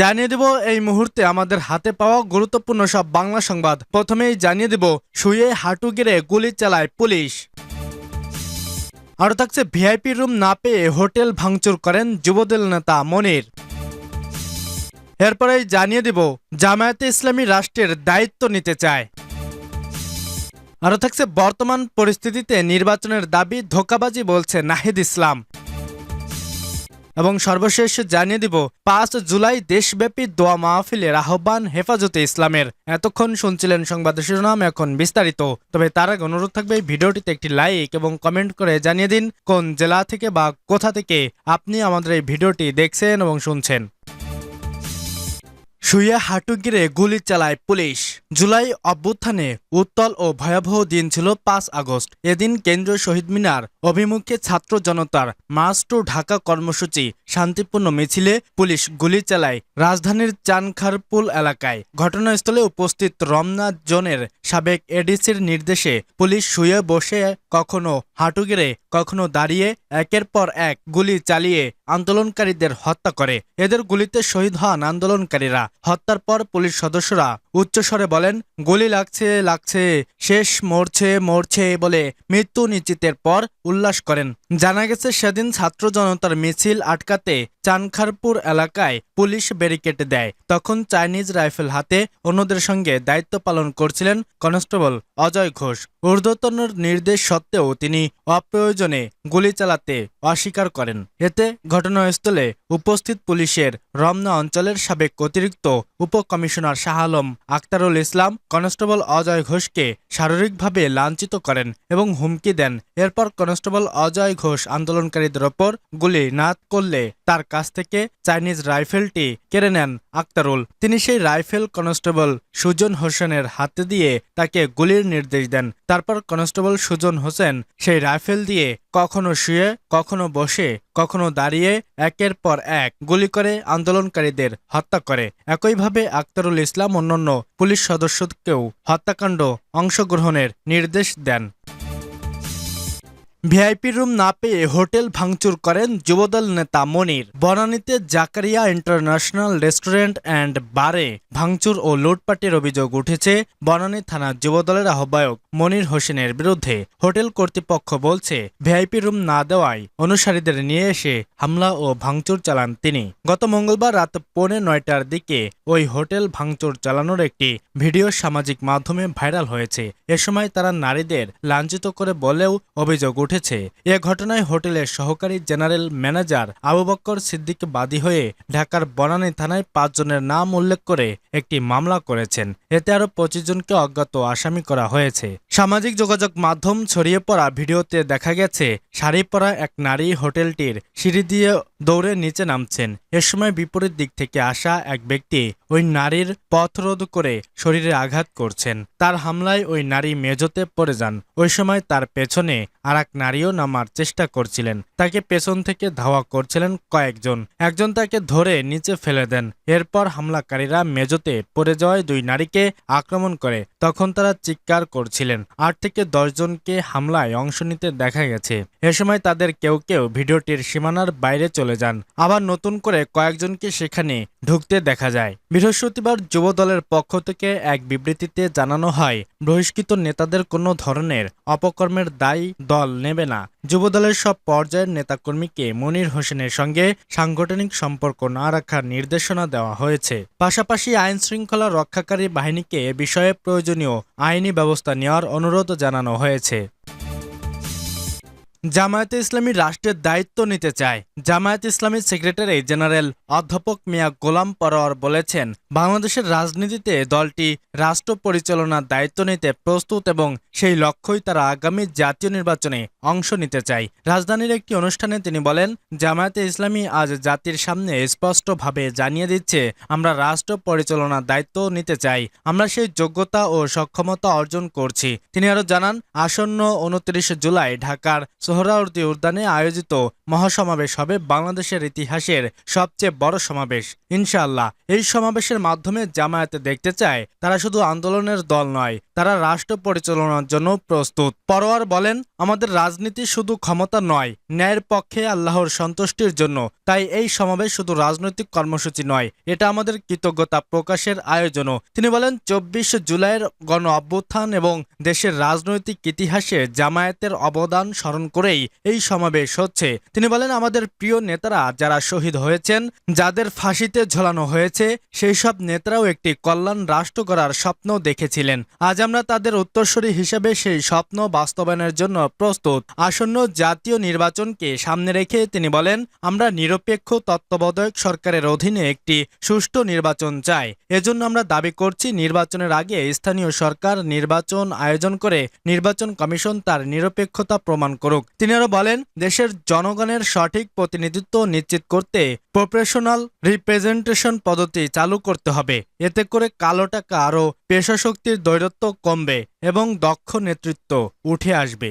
জানিয়ে দেব এই মুহূর্তে আমাদের হাতে পাওয়া গুরুত্বপূর্ণ সব বাংলা সংবাদ। প্রথমেই জানিয়ে দেব, শুয়ে হাঁটু গেড়ে গুলি চালায় পুলিশ। আরও থাকছে ভিআইপি রুম না পেয়ে হোটেল ভাঙচুর করেন যুবদল নেতা মনির। এরপরেই জানিয়ে দেব, জামায়াতে ইসলামী রাষ্ট্রের দায়িত্ব নিতে চায়। আরও থাকছে বর্তমান পরিস্থিতিতে নির্বাচনের দাবি ধোকাবাজি বলছে নাহিদ ইসলাম। এবং সর্বশেষ জানিয়ে দিব, পাঁচ জুলাই দেশব্যাপী দোয়া মাহফিলের আহ্বান হেফাজতে ইসলামের। এতক্ষণ শুনছিলেন সংবাদ শিরোনাম, এখন বিস্তারিত। তবে তার আগে অনুরোধ থাকবে ভিডিওটিতে একটি লাইক এবং কমেন্ট করে জানিয়ে দিন কোন জেলা থেকে বা কোথা থেকে আপনি আমাদের এই ভিডিওটি দেখছেন এবং শুনছেন। শুয়ে হাঁটু গিরে গুলি চালায় পুলিশ। জুলাই অভ্যুত্থানে উত্তল ও ভয়াবহ দিন ছিল পাঁচ আগস্ট। এদিন কেন্দ্রীয় শহীদ মিনার অভিমুখে ছাত্র জনতার মার্চ টু ঢাকা কর্মসূচি, শান্তিপূর্ণ মিছিলে পুলিশ গুলি চালায় রাজধানীর চানখারপুল এলাকায়। ঘটনাস্থলে উপস্থিত রমনা জোনের সাবেক এডিসির নির্দেশে পুলিশ শুয়ে বসে কখনো হাঁটু গেড়ে, কখনো দাঁড়িয়ে, একের পর এক গুলি চালিয়ে আন্দোলনকারীদের হত্যা করে। এদের গুলিতে শহীদ হন আন্দোলনকারীরা। হত্যার পর পুলিশ সদস্যরা উচ্চস্বরে বলেন, গুলি লাগছে লাগছে, শেষ মরছে মরছে বলে মৃত্যু নিশ্চিতের পর উল্লাস করেন। জানা গেছে, সেদিন ছাত্র জনতার মিছিল আটকাতে চানখারপুর এলাকায় পুলিশ ব্যারিকেড দেয়। তখন চাইনিজ রাইফেল হাতে অন্যদের সঙ্গে দায়িত্ব পালন করছিলেন কনস্টেবল অজয় ঘোষ। ঊর্ধ্বতনের নির্দেশ সত্ত্বেও তিনি অপ্রয়োজনে গুলি চালাতে অস্বীকার করেন। এতে ঘটনাস্থলে উপস্থিত পুলিশের রমনা অঞ্চলের সাবেক অতিরিক্ত উপকমিশনার শাহ আলম আক্তারুল ইসলাম, কনস্টেবল অজয় ঘোষকে শারীরিকভাবে লাঞ্ছিত করেন এবং হুমকি দেন। এরপর কনস্টেবল অজয় ঘোষ আন্দোলনকারীদের ওপর গুলি নাত করলে তার কাছ থেকে চাইনিজ রাইফেলটি কেড়ে নেন আক্তারুল। তিনি সেই রাইফেল কনস্টেবল সুজন হোসেনের হাতে দিয়ে তাকে গুলির নির্দেশ দেন। তারপর কনস্টেবল সুজন হোসেন সেই রাইফেল দিয়ে কখনো শুয়ে, কখনো বসে, কখনো দাঁড়িয়ে, একের পর এক গুলি করে আন্দোলনকারীদের হত্যা করে। একইভাবে আক্তারুল ইসলাম অন্যান্য পুলিশ সদস্যকেও হত্যাকাণ্ড অংশগ্রহণের নির্দেশ দেন। ভিআইপি রুম না পেয়ে হোটেল ভাঙচুর করেন যুবদল নেতা মনির। বনানীতে জাকারিয়া ইন্টারন্যাশনাল রেস্টুরেন্ট অ্যান্ড বারে ভাঙচুর ও লুটপাটের অভিযোগ উঠেছে বনানী থানা যুবদলের আহ্বায়ক মনির হোসেনের বিরুদ্ধে। হোটেল কর্তৃপক্ষ বলছে ভিআইপি রুম না দেওয়ায় অনুসারীদের নিয়ে এসে হামলা ও ভাঙচুর চালান তিনি। গত মঙ্গলবার রাত পৌনে নয়টার দিকে ওই হোটেল ভাঙচুর চালানোর একটি ভিডিও সামাজিক মাধ্যমে ভাইরাল হয়েছে। এ সময় তারা নারীদের লাঞ্ছিত করে বলেও অভিযোগ উঠেছে। এ ঘটনায় হোটেলের সহকারী জেনারেল ম্যানেজার আবু বক্কর সিদ্দিক বাদী হয়ে ঢাকার বনানী থানায় পাঁচজনের নাম উল্লেখ করে একটি মামলা করেছেন। এতে আরও পঁচিশ জনকে অজ্ঞাত আসামি করা হয়েছে। সামাজিক যোগাযোগ মাধ্যম ছড়িয়ে পড়া ভিডিওতে দেখা গেছে শাড়ি পরা এক নারী হোটেলটির সিঁড়ি দিয়ে দৌড়ে নিচে নামছেন। এ সময় বিপরীত দিক থেকে আসা এক ব্যক্তি ওই নারীর পথরোধ করে শরীরে আঘাত করছেন। তার হামলায় ওই নারী মেজতে পড়ে যান। ওই সময় তার পেছনে আর এক নারীও নামার চেষ্টা করছিলেন। তাকে পেছন থেকে ধাওয়া করছিলেন কয়েকজন। একজন তাকে ধরে নিচে ফেলে দেন। এরপর হামলাকারীরা মেজতে পড়ে যাওয়ায় দুই নারীকে আক্রমণ করে। তখন তারা চিৎকার করছিলেন। আট থেকে দশ জনকে হামলায় অংশ নিতে দেখা গেছে। এ সময় তাদের কেউ কেউ ভিডিওটির সীমানার বাইরে চলে যান। আবার নতুন করে কয়েকজনকে সেখানে ঢুকতে দেখা যায়। বৃহস্পতিবার যুব দলের পক্ষ থেকে এক বিবৃতিতে জানানো হয় বহিষ্কৃত নেতাদের কোনো ধরনের অপকর্মের দায় দল নেবে না। যুবদলের সব পর্যায়ের নেতাকর্মীকে মনির হোসেনের সঙ্গে সাংগঠনিক সম্পর্ক না রাখার নির্দেশনা দেওয়া হয়েছে। পাশাপাশি আইন শৃঙ্খলা রক্ষাকারী বাহিনীকে এ বিষয়ে প্রয়োজনীয় আইনি ব্যবস্থা নেওয়ার অনুরোধ জানানো হয়েছে। জামায়াতে ইসলামী রাষ্ট্রের দায়িত্ব নিতে চায়। জামায়াত ইসলামীর সেক্রেটারি জেনারেল অধ্যাপক মিয়া গোলাম পরোয়ার বলেছেন বাংলাদেশের রাজনীতিতে দলটি রাষ্ট্র পরিচালনার দায়িত্ব নিতে প্রস্তুত এবং সেই লক্ষ্যই তারা আগামী জাতীয় নির্বাচনে অংশ নিতে চায়। রাজধানীর একটি অনুষ্ঠানে তিনি বলেন, জামায়াতে ইসলামী আজ জাতির সামনে স্পষ্টভাবে জানিয়ে দিচ্ছে, আমরা রাষ্ট্র পরিচালনার দায়িত্ব নিতে চাই, আমরা সেই যোগ্যতা ও সক্ষমতা অর্জন করছি। তিনি আরও জানান, আসন্ন উনত্রিশ জুলাই ঢাকার সোহরাওয়ার্দী উদ্যানে আয়োজিত মহাসমাবেশ হবে বাংলাদেশের ইতিহাসের সবচেয়ে বড় সমাবেশ। ইনশাআল্লাহ, এই সমাবেশের সমাবেশের মাধ্যমে জামায়াতে দেখতে চায়, তারা শুধু আন্দোলনের দল নয়, তারা রাষ্ট্র পরিচালনার জন্য প্রস্তুত। পরোয়ার বলেন, আমাদের রাজনীতি শুধু ক্ষমতা নয়, ন্যায়ের পক্ষে আল্লাহর সন্তুষ্টির জন্য। তাই এই সমাবেশ শুধু রাজনৈতিক কর্মসূচি নয়, এটা আমাদের কৃতজ্ঞতা প্রকাশের আয়োজনও। তিনি বলেন, চব্বিশ জুলাইয়ের গণ অভ্যুত্থান এবং দেশের রাজনৈতিক ইতিহাসে জামায়াতের অবদান স্মরণ করেই এই সমাবেশ হচ্ছে। তিনি বলেন, আমাদের প্রিয় নেতারা যারা শহীদ হয়েছেন, যাদের ফাঁসিতে ঝোলানো হয়েছে, সেই সব নেতারাও একটি কল্যাণ রাষ্ট্র করার স্বপ্ন দেখেছিলেন। আজ আমরা তাদের উত্তরসূরি হিসেবে সেই স্বপ্ন বাস্তবায়নের জন্য প্রস্তুত। আসন্ন জাতীয় নির্বাচনকে সামনে রেখে তিনি বলেন, আমরা নিরপেক্ষ, তত্ত্বাবধায়ক সরকারের অধীনে একটি সুষ্ঠু নির্বাচন চাই। এজন্য আমরা দাবি করছি, নির্বাচনের আগে স্থানীয় সরকার নির্বাচন আয়োজন করে নির্বাচন কমিশন তার নিরপেক্ষতা প্রমাণ করুক। তিনি আরও বলেন, দেশের জনগণের সঠিক প্রতিনিধিত্ব নিশ্চিত করতে প্রফেশনাল রিপ্রেজেন্টেশন পদ্ধতি চালু করতে হবে। এতে করে কালো টাকা আরও পেশা শক্তির দৈরত্ব কমবে এবং দক্ষ নেতৃত্ব উঠে আসবে।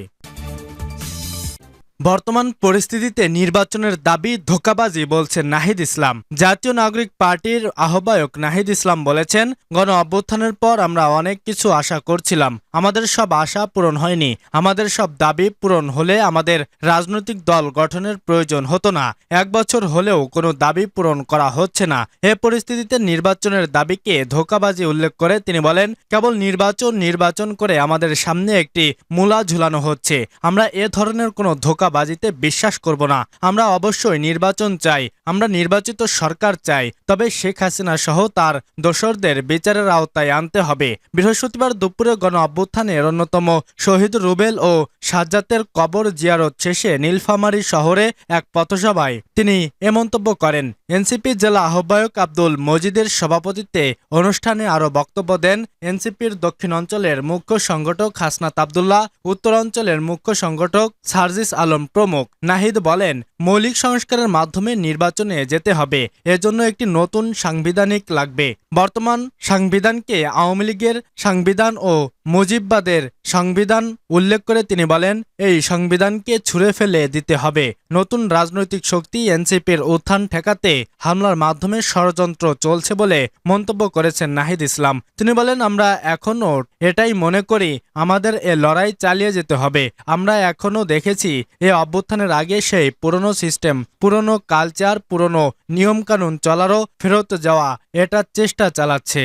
বর্তমান পরিস্থিতিতে নির্বাচনের দাবি ধোকাবাজি বলছেন নাহিদ ইসলাম। জাতীয় নাগরিক পার্টির আহ্বায়ক নাহিদ ইসলাম বলেছেন, গণ অভ্যুত্থানের পর আমরা অনেক কিছু আশা করছিলাম। আমাদের সব আশা পূরণ হয়নি। আমাদের সব দাবি পূরণ হলে আমাদের রাজনৈতিক দল গঠনের প্রয়োজন হতো না। এক বছর হলেও কোনো দাবি পূরণ করা হচ্ছে না। এ পরিস্থিতিতে নির্বাচনের দাবিকে ধোকাবাজি উল্লেখ করে তিনি বলেন, কেবল নির্বাচন নির্বাচন করে আমাদের সামনে একটি মূলা ঝুলানো হচ্ছে। আমরা এ ধরনের কোনো ধোকাবাজিতে বিশ্বাস করব না। আমরা অবশ্যই নির্বাচন চাই, আমরা নির্বাচিত সরকার চাই, তবে শেখ হাসিনা সহ তার দোসরদের বিচারের আওতায় আনতে হবে। বৃহস্পতিবার দুপুরে গণ অভ্যুত্থানের অন্যতম শহীদ রুবেল ও সাজ্জাতের কবর জিয়ারত শেষে নীলফামারী শহরে এক পথসভায় তিনি এ মন্তব্য করেন। এনসিপি জেলা আহ্বায়ক আব্দুল মজিদের সভাপতিত্বে অনুষ্ঠানে আরও বক্তব্য দেন এনসিপির দক্ষিণ অঞ্চলের মুখ্য সংগঠক হাসনাত আবদুল্লাহ উত্তর অঞ্চলের মুখ্য সংগঠক সার্জিস আলম। প্রমুখ। নাহিদ বলেন মৌলিক সংস্কারের মাধ্যমে নির্বাচনে যেতে হবে। এজন্য একটি নতুন সাংবিধানিক লাগবে। বর্তমান সাংবিধানকে আওয়ামী লীগের সাংবিধান ও মুজিববাদের সংবিধান উল্লেখ করে তিনি বলেন, এই সংবিধানকে ছুঁড়ে ফেলে দিতে হবে। নতুন রাজনৈতিক শক্তি এনসিপির উত্থান ঠেকাতে হামলার মাধ্যমে ষড়যন্ত্র চলছে বলে মন্তব্য করেছেন নাহিদ ইসলাম। তিনি বলেন, আমরা এখনও এটাই মনে করি, আমাদের এ লড়াই চালিয়ে যেতে হবে। আমরা এখনও দেখেছি, এ অভ্যুত্থানের আগে সেই পুরনো সিস্টেম পুরনো কালচার পুরনো নিয়মকানুন চলারও ফেরত যাওয়া এটার চেষ্টা চালাচ্ছে।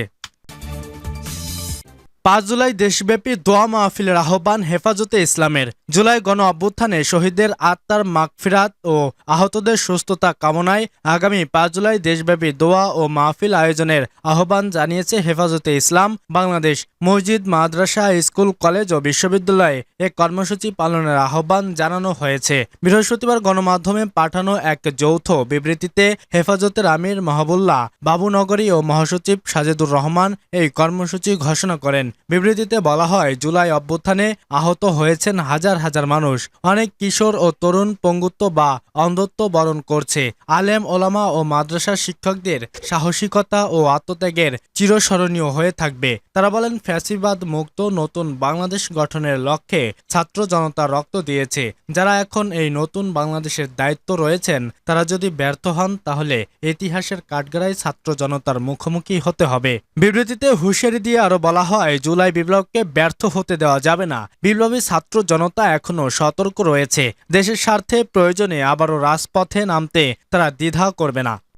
পাঁচ জুলাই দেশব্যাপী দোয়া মাহফিলের আহ্বান হেফাজতে ইসলামের। জুলাই গণ অভ্যুত্থানে শহীদদের আত্মার মাগফিরাত ও আহতদের সুস্থতা কামনায় আগামী পাঁচ জুলাই দেশব্যাপী দোয়া ও মাহফিল আয়োজনের আহ্বান জানিয়েছে হেফাজতে ইসলাম, বাংলাদেশ মসজিদ, মাদ্রাসা, স্কুল, কলেজ ও বিশ্ববিদ্যালয়ে এক কর্মসূচি পালনের আহ্বান জানানো হয়েছে। বৃহস্পতিবার গণমাধ্যমে পাঠানো এক যৌথ বিবৃতিতে হেফাজতের আমির মাহবুল্লাহ বাবুনগরী ও মহাসচিব সাজেদুর রহমান এই কর্মসূচি ঘোষণা করেন। বিবৃতিতে বলা হয়, জুলাই অভ্যুত্থানে আহত হয়েছেন হাজার হাজার মানুষ। অনেক কিশোর ও তরুণ পঙ্গুত্ব বা অন্ধত্ব বরণ করছে। আলেম, ওলামা ও মাদ্রাসা শিক্ষকদের সাহসিকতা ও আত্মত্যাগের চিরস্মরণীয় হয়ে থাকবে। তারা বলেন, ফ্যাসিবাদ মুক্ত নতুন বাংলাদেশ গঠনের লক্ষ্যে ছাত্র জনতা রক্ত দিয়েছে। যারা এখন এই নতুন বাংলাদেশের দায়িত্ব রয়েছেন, তারা যদি ব্যর্থ হন, তাহলে ইতিহাসের কাঠগড়ায় ছাত্র জনতার মুখোমুখি হতে হবে। বিবৃতিতে হুঁশিয়ারি দিয়ে আরও বলা হয় জুলাই বিপ্লবকে ব্যর্থ হতে দেওয়া যাবে না। বিপ্লবী ছাত্র জনতা এখনও সতর্ক রয়েছে। দেশের স্বার্থে প্রয়োজনে আবারও রাজপথে নামতে তারা দ্বিধা করবে না।